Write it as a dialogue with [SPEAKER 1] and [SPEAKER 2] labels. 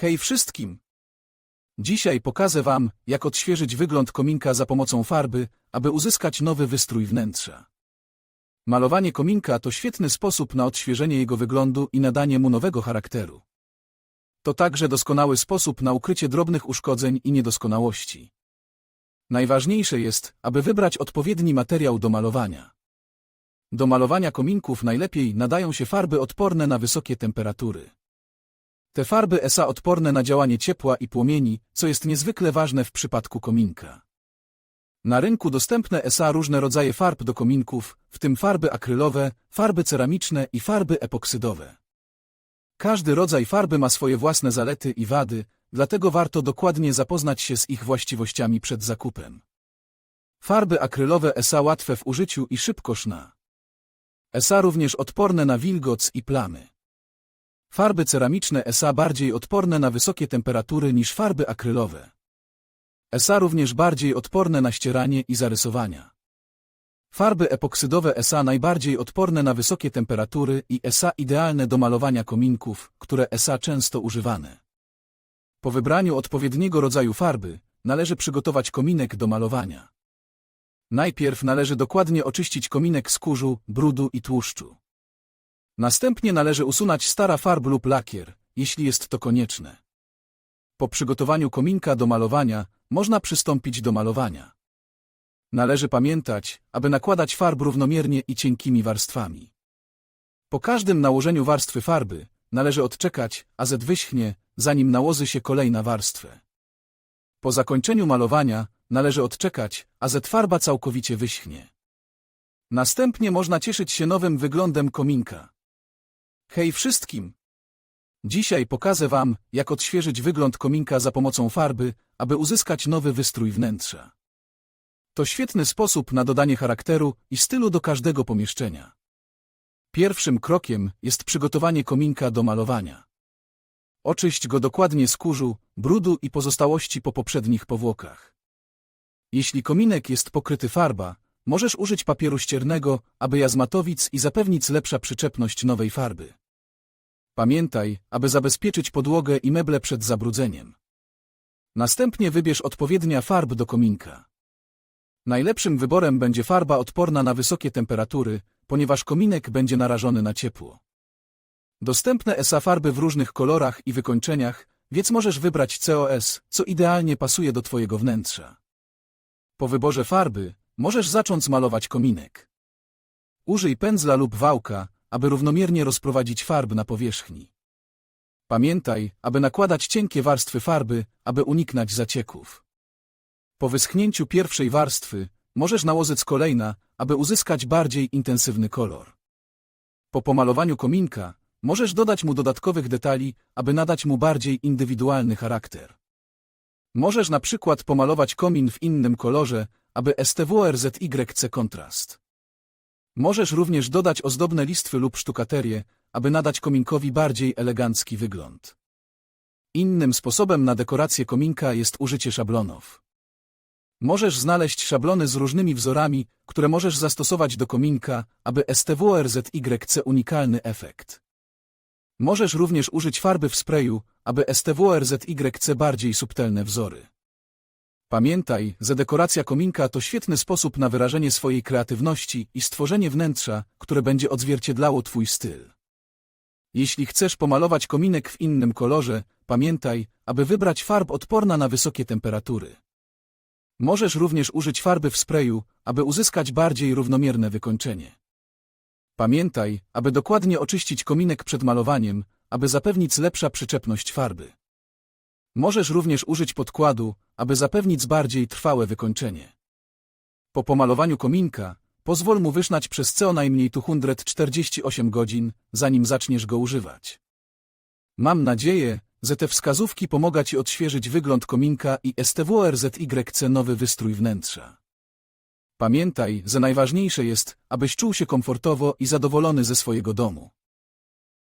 [SPEAKER 1] Hej wszystkim! Dzisiaj pokażę Wam, jak odświeżyć wygląd kominka za pomocą farby, aby uzyskać nowy wystrój wnętrza. Malowanie kominka to świetny sposób na odświeżenie jego wyglądu i nadanie mu nowego charakteru. To także doskonały sposób na ukrycie drobnych uszkodzeń i niedoskonałości. Najważniejsze jest, aby wybrać odpowiedni materiał do malowania. Do malowania kominków najlepiej nadają się farby odporne na wysokie temperatury. Te farby SA odporne na działanie ciepła i płomieni, co jest niezwykle ważne w przypadku kominka. Na rynku dostępne SA różne rodzaje farb do kominków, w tym farby akrylowe, farby ceramiczne i farby epoksydowe. Każdy rodzaj farby ma swoje własne zalety i wady, dlatego warto dokładnie zapoznać się z ich właściwościami przed zakupem. Farby akrylowe SA łatwe w użyciu i szybko szna. SA również odporne na wilgoc i plamy. Farby ceramiczne SA bardziej odporne na wysokie temperatury niż farby akrylowe. SA również bardziej odporne na ścieranie i zarysowania. Farby epoksydowe SA najbardziej odporne na wysokie temperatury i SA idealne do malowania kominków, które SA często używane. Po wybraniu odpowiedniego rodzaju farby, należy przygotować kominek do malowania. Najpierw należy dokładnie oczyścić kominek z kurzu, brudu i tłuszczu. Następnie należy usunąć stara farb lub lakier, jeśli jest to konieczne. Po przygotowaniu kominka do malowania, można przystąpić do malowania. Należy pamiętać, aby nakładać farb równomiernie i cienkimi warstwami. Po każdym nałożeniu warstwy farby, należy odczekać, a Z wyschnie, zanim nałoży się kolejna warstwę. Po zakończeniu malowania, należy odczekać, a Z farba całkowicie wyschnie. Następnie można cieszyć się nowym wyglądem kominka. Hej wszystkim! Dzisiaj pokażę Wam, jak odświeżyć wygląd kominka za pomocą farby, aby uzyskać nowy wystrój wnętrza. To świetny sposób na dodanie charakteru i stylu do każdego pomieszczenia. Pierwszym krokiem jest przygotowanie kominka do malowania. Oczyść go dokładnie z kurzu, brudu i pozostałości po poprzednich powłokach. Jeśli kominek jest pokryty farba, możesz użyć papieru ściernego, aby jazmatowic i zapewnić lepsza przyczepność nowej farby. Pamiętaj, aby zabezpieczyć podłogę i meble przed zabrudzeniem. Następnie wybierz odpowiednia farb do kominka. Najlepszym wyborem będzie farba odporna na wysokie temperatury, ponieważ kominek będzie narażony na ciepło. Dostępne ESA farby w różnych kolorach i wykończeniach, więc możesz wybrać COS, co idealnie pasuje do Twojego wnętrza. Po wyborze farby, możesz zacząć malować kominek. Użyj pędzla lub wałka, aby równomiernie rozprowadzić farb na powierzchni. Pamiętaj, aby nakładać cienkie warstwy farby, aby uniknąć zacieków. Po wyschnięciu pierwszej warstwy, możesz nałożyć kolejna, aby uzyskać bardziej intensywny kolor. Po pomalowaniu kominka, możesz dodać mu dodatkowych detali, aby nadać mu bardziej indywidualny charakter. Możesz na przykład pomalować komin w innym kolorze, aby STWRZYC kontrast. Możesz również dodać ozdobne listwy lub sztukaterię, aby nadać kominkowi bardziej elegancki wygląd. Innym sposobem na dekorację kominka jest użycie szablonów. Możesz znaleźć szablony z różnymi wzorami, które możesz zastosować do kominka, aby STWRZYC unikalny efekt. Możesz również użyć farby w sprayu, aby STWRZYC bardziej subtelne wzory. Pamiętaj, że dekoracja kominka to świetny sposób na wyrażenie swojej kreatywności i stworzenie wnętrza, które będzie odzwierciedlało Twój styl. Jeśli chcesz pomalować kominek w innym kolorze, pamiętaj, aby wybrać farb odporna na wysokie temperatury. Możesz również użyć farby w sprayu, aby uzyskać bardziej równomierne wykończenie. Pamiętaj, aby dokładnie oczyścić kominek przed malowaniem, aby zapewnić lepsza przyczepność farby. Możesz również użyć podkładu, aby zapewnić bardziej trwałe wykończenie. Po pomalowaniu kominka, pozwól mu wysznać przez co najmniej 248 godzin, zanim zaczniesz go używać. Mam nadzieję, że te wskazówki pomogą Ci odświeżyć wygląd kominka i STWRZYC nowy wystrój wnętrza. Pamiętaj, że najważniejsze jest, abyś czuł się komfortowo i zadowolony ze swojego domu.